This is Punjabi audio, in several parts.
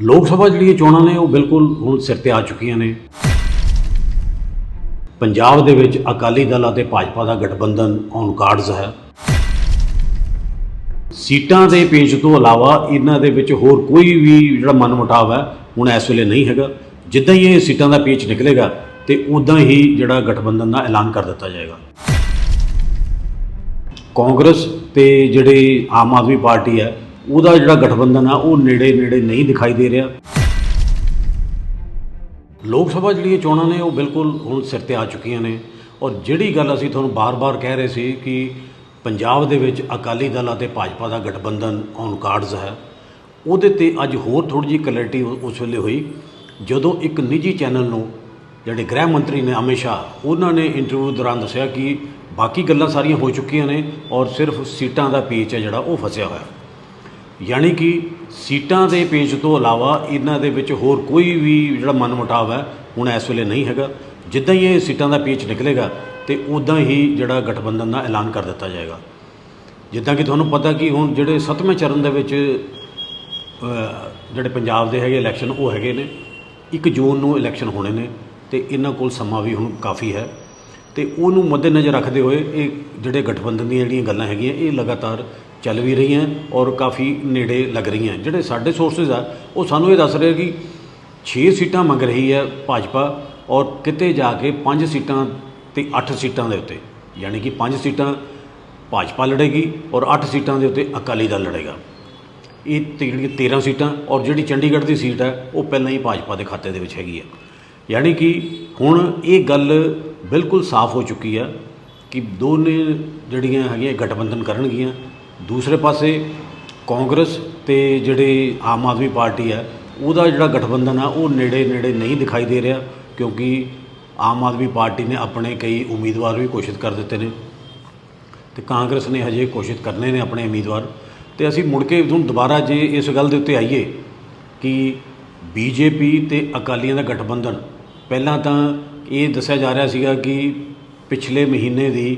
ਲੋਕ ਸਭਾ ਜਿਹੜੀਆਂ ਚੋਣਾਂ ਨੇ, ਉਹ ਬਿਲਕੁਲ ਹੁਣ ਸਿਰ ਤੇ ਆ ਚੁੱਕੀਆਂ ਨੇ। ਪੰਜਾਬ ਦੇ ਵਿੱਚ ਅਕਾਲੀ ਦਲ ਅਤੇ ਭਾਜਪਾ ਦਾ ਗਠਬੰਧਨ ਔਨ ਕਾਰਡਸ ਹੈ। ਸੀਟਾਂ ਦੇ ਪੇਚ ਤੋਂ ਇਲਾਵਾ ਇਹਨਾਂ ਦੇ ਵਿੱਚ ਹੋਰ ਕੋਈ ਵੀ ਜਿਹੜਾ ਮਨਮੁਟਾਵ ਹੈ, ਹੁਣ ਇਸ ਵੇਲੇ ਨਹੀਂ ਹੈਗਾ। ਜਿੱਦਾਂ ਹੀ ਇਹ ਸੀਟਾਂ ਦਾ ਪੇਚ ਨਿਕਲੇਗਾ ਤੇ ਉਦਾਂ ਹੀ ਜਿਹੜਾ ਗਠਬੰਧਨ ਦਾ ਐਲਾਨ ਕਰ ਦਿੱਤਾ ਜਾਏਗਾ। ਕਾਂਗਰਸ ਤੇ ਜਿਹੜੇ ਆਮ ਆਦਮੀ ਪਾਰਟੀ ਹੈ ਉਹਦਾ ਜਿਹੜਾ ਗਠਬੰਧਨ ਆ, ਉਹ ਨੇੜੇ ਨੇੜੇ ਨਹੀਂ ਦਿਖਾਈ ਦੇ ਰਿਹਾ। ਲੋਕ ਸਭਾ ਜਿਹੜੀਆਂ ਚੋਣਾਂ ਨੇ, ਉਹ ਬਿਲਕੁਲ ਹੁਣ ਸਿਰ ਤੇ ਆ ਚੁੱਕੀਆਂ ਨੇ। ਔਰ ਜਿਹੜੀ ਗੱਲ ਅਸੀਂ ਤੁਹਾਨੂੰ ਬਾਰ-ਬਾਰ ਕਹਿ ਰਹੇ ਸੀ ਕਿ ਪੰਜਾਬ ਦੇ ਵਿੱਚ ਅਕਾਲੀ ਦਲ ਅਤੇ ਭਾਜਪਾ ਦਾ ਗਠਬੰਧਨ ਔਨ ਕਾਰਡਸ ਹੈ, ਉਹਦੇ ਤੇ ਅੱਜ ਹੋਰ ਥੋੜੀ ਜਿਹੀ ਕਲੈਰਿਟੀ ਉਸ ਵੇਲੇ ਹੋਈ। ਜਦੋਂ ਇੱਕ ਨਿੱਜੀ ਚੈਨਲ ਨੂੰ, ਜਿਹੜੇ ਗ੍ਰਹਿ ਮੰਤਰੀ ਨੇ ਅਮਿਤ ਸ਼ਾਹ, ਉਹਨਾਂ ਨੇ ਇੰਟਰਵਿਊ ਦੌਰਾਨ ਦੱਸਿਆ ਕਿ ਬਾਕੀ ਗੱਲਾਂ ਸਾਰੀਆਂ ਹੋ ਚੁੱਕੀਆਂ ਨੇ ਔਰ ਸਿਰਫ ਸੀਟਾਂ ਦਾ ਪੇਚ ਹੈ ਜਿਹੜਾ, ਉਹ ਫਸਿਆ ਹੋਇਆ। ਯਾਨੀ ਕਿ ਸੀਟਾਂ ਦੇ ਪੇਚ ਤੋਂ ਇਲਾਵਾ ਇਹਨਾਂ ਦੇ ਵਿੱਚ ਹੋਰ ਕੋਈ ਵੀ ਜਿਹੜਾ ਮਨਮੁਟਾਵ ਹੈ, ਹੁਣ ਇਸ ਵੇਲੇ ਨਹੀਂ ਹੈਗਾ। ਜਿੱਦਾਂ ਹੀ ਇਹ ਸੀਟਾਂ ਦਾ ਪੇਚ ਨਿਕਲੇਗਾ ਤੇ ਉਦਾਂ ਹੀ ਜਿਹੜਾ ਗਠਬੰਧਨ ਦਾ ਐਲਾਨ ਕਰ ਦਿੱਤਾ ਜਾਏਗਾ। ਜਿੱਦਾਂ ਕਿ ਤੁਹਾਨੂੰ ਪਤਾ ਕਿ ਹੁਣ ਜਿਹੜੇ ਸੱਤਵੇਂ ਚਰਨ ਦੇ ਵਿੱਚ ਜਿਹੜੇ ਪੰਜਾਬ ਦੇ ਹੈਗੇ ਇਲੈਕਸ਼ਨ, ਉਹ ਹੈਗੇ ਨੇ। 1 ਜੂਨ ਨੂੰ ਇਲੈਕਸ਼ਨ ਹੋਣੇ ਨੇ ਤੇ ਇਹਨਾਂ ਕੋਲ ਸਮਾਂ ਵੀ ਹੁਣ ਕਾਫੀ ਹੈ। ਤੇ ਉਹਨੂੰ ਮੱਦੇਨਜ਼ਰ ਰੱਖਦੇ ਹੋਏ ਇਹ ਜਿਹੜੇ ਗਠਬੰਧਨ ਦੀਆਂ ਜਿਹੜੀਆਂ ਗੱਲਾਂ ਹੈਗੀਆਂ, ਇਹ ਲਗਾਤਾਰ ਚੱਲ ਵੀ ਰਹੀਆਂ ਔਰ ਕਾਫੀ ਨੇੜੇ ਲੱਗ ਰਹੀਆਂ। ਜਿਹੜੇ ਸਾਡੇ ਸੋਰਸਸ ਆ, ਉਹ ਸਾਨੂੰ ਇਹ ਦੱਸ ਰਹੇ ਕਿ 6 ਸੀਟਾਂ ਮੰਗ ਰਹੀ ਹੈ ਭਾਜਪਾ ਔਰ ਕਿਤੇ ਜਾ ਕੇ 5 ਸੀਟਾਂ ਤੇ 8 ਸੀਟਾਂ ਦੇ ਉੱਤੇ। ਯਾਨੀ ਕਿ 5 ਸੀਟਾਂ ਭਾਜਪਾ ਲੜੇਗੀ ਔਰ 8 ਸੀਟਾਂ ਦੇ ਉੱਤੇ ਅਕਾਲੀ ਦਲ ਲੜੇਗਾ। ਇਹ ਤੇ ਜਿਹੜੀਆਂ 13 ਸੀਟਾਂ ਔਰ ਜਿਹੜੀ ਚੰਡੀਗੜ੍ਹ ਦੀ ਸੀਟ ਹੈ, ਉਹ ਪਹਿਲਾਂ ਹੀ ਭਾਜਪਾ ਦੇ ਖਾਤੇ ਦੇ ਵਿੱਚ ਹੈਗੀ ਹੈ। ਯਾਨੀ ਕਿ ਹੁਣ ਇਹ ਗੱਲ ਬਿਲਕੁਲ ਸਾਫ਼ ਹੋ ਚੁੱਕੀ ਹੈ ਕਿ ਦੋਨੇ ਜਿਹੜੀਆਂ ਹੈਗੀਆਂ ਗਠਬੰਧਨ ਕਰਨਗੀਆਂ ਦੂਸਰੇ ਪਾਸੇ ਕਾਂਗਰਸ ਤੇ ਜਿਹੜੇ ਆਮ ਆਦਮੀ ਪਾਰਟੀ ਹੈ, ਉਹਦਾ ਜਿਹੜਾ ਗਠਬੰਧਨ ਆ, ਉਹ ਨੇੜੇ ਨੇੜੇ ਨਹੀਂ ਦਿਖਾਈ ਦੇ ਰਿਹਾ, ਕਿਉਂਕਿ ਆਮ ਆਦਮੀ ਪਾਰਟੀ ਨੇ ਆਪਣੇ ਕਈ ਉਮੀਦਵਾਰ ਵੀ ਘੋਸ਼ਿਤ ਕਰ ਦਿੱਤੇ ਨੇ ਤੇ ਕਾਂਗਰਸ ਨੇ ਹਜੇ ਘੋਸ਼ਿਤ ਕਰਨੇ ਨੇ ਆਪਣੇ ਉਮੀਦਵਾਰ। ਤੇ ਅਸੀਂ ਮੁੜ ਕੇ ਹੁਣ ਦੁਬਾਰਾ ਜੇ ਇਸ ਗੱਲ ਦੇ ਉੱਤੇ ਆਈਏ ਕਿ ਬੀਜੇਪੀ ਤੇ ਅਕਾਲੀਆਂ ਦਾ ਗਠਬੰਧਨ, ਪਹਿਲਾਂ ਤਾਂ ਇਹ ਦੱਸਿਆ ਜਾ ਰਿਹਾ ਸੀਗਾ ਕਿ ਪਿਛਲੇ ਮਹੀਨੇ ਦੀ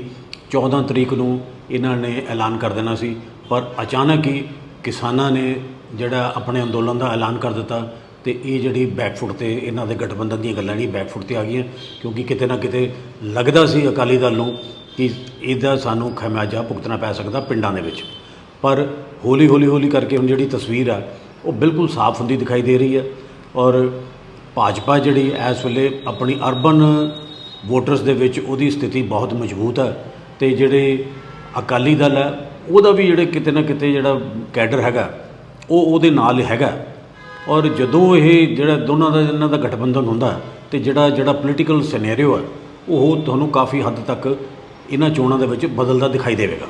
14 ਤਰੀਕ ਨੂੰ ਇਹਨਾਂ ਨੇ ਐਲਾਨ ਕਰ ਦੇਣਾ ਸੀ। ਪਰ ਅਚਾਨਕ ਹੀ ਕਿਸਾਨਾਂ ਨੇ ਜਿਹੜਾ ਆਪਣੇ ਅੰਦੋਲਨ ਦਾ ਐਲਾਨ ਕਰ ਦਿੱਤਾ ਤੇ ਇਹ ਜਿਹੜੀ ਬੈਕਫੁੱਟ ਤੇ ਇਹਨਾਂ ਦੇ ਗਠਬੰਧਨ ਦੀਆਂ ਗੱਲਾਂ ਨਹੀਂ ਬੈਕਫੁੱਟ ਤੇ ਆ ਗਈਆਂ, ਕਿਉਂਕਿ ਕਿਤੇ ਨਾ ਕਿਤੇ ਲੱਗਦਾ ਸੀ ਅਕਾਲੀ ਦਲ ਨੂੰ ਕਿ ਇਹਦਾ ਸਾਨੂੰ ਖਮਿਆਜਾ ਭੁਗਤਣਾ ਪੈ ਸਕਦਾ ਪਿੰਡਾਂ ਦੇ ਵਿੱਚ। ਪਰ ਹੌਲੀ ਹੌਲੀ ਹੌਲੀ ਕਰਕੇ ਹੁਣ ਜਿਹੜੀ ਤਸਵੀਰ ਆ, ਉਹ ਬਿਲਕੁਲ ਸਾਫ਼ ਹੁੰਦੀ ਦਿਖਾਈ ਦੇ ਰਹੀ ਹੈ ਔਰ ਭਾਜਪਾ ਜਿਹੜੀ ਇਸ ਵੇਲੇ ਆਪਣੀ ਅਰਬਨ ਵੋਟਰਸ ਦੇ ਵਿੱਚ ਉਹਦੀ ਸਥਿਤੀ ਬਹੁਤ ਮਜ਼ਬੂਤ ਹੈ ਤੇ ਜਿਹੜੇ ਅਕਾਲੀ ਦਲ ਹੈ, ਉਹਦਾ ਵੀ ਜਿਹੜੇ ਕਿਤੇ ਨਾ ਕਿਤੇ ਜਿਹੜਾ ਕੈਡਰ ਹੈਗਾ, ਉਹ ਉਹਦੇ ਨਾਲ ਹੈਗਾ। ਔਰ ਜਦੋਂ ਇਹ ਜਿਹੜਾ ਦੋਨਾਂ ਦਾ, ਇਹਨਾਂ ਦਾ ਗਠਬੰਧਨ ਹੁੰਦਾ ਤੇ ਜਿਹੜਾ ਜਿਹੜਾ ਪੋਲੀਟੀਕਲ ਸਿਨੈਰੀਓ ਹੈ, ਉਹ ਤੁਹਾਨੂੰ ਕਾਫੀ ਹੱਦ ਤੱਕ ਇਹਨਾਂ ਚੋਣਾਂ ਦੇ ਵਿੱਚ ਬਦਲਦਾ ਦਿਖਾਈ ਦੇਵੇਗਾ।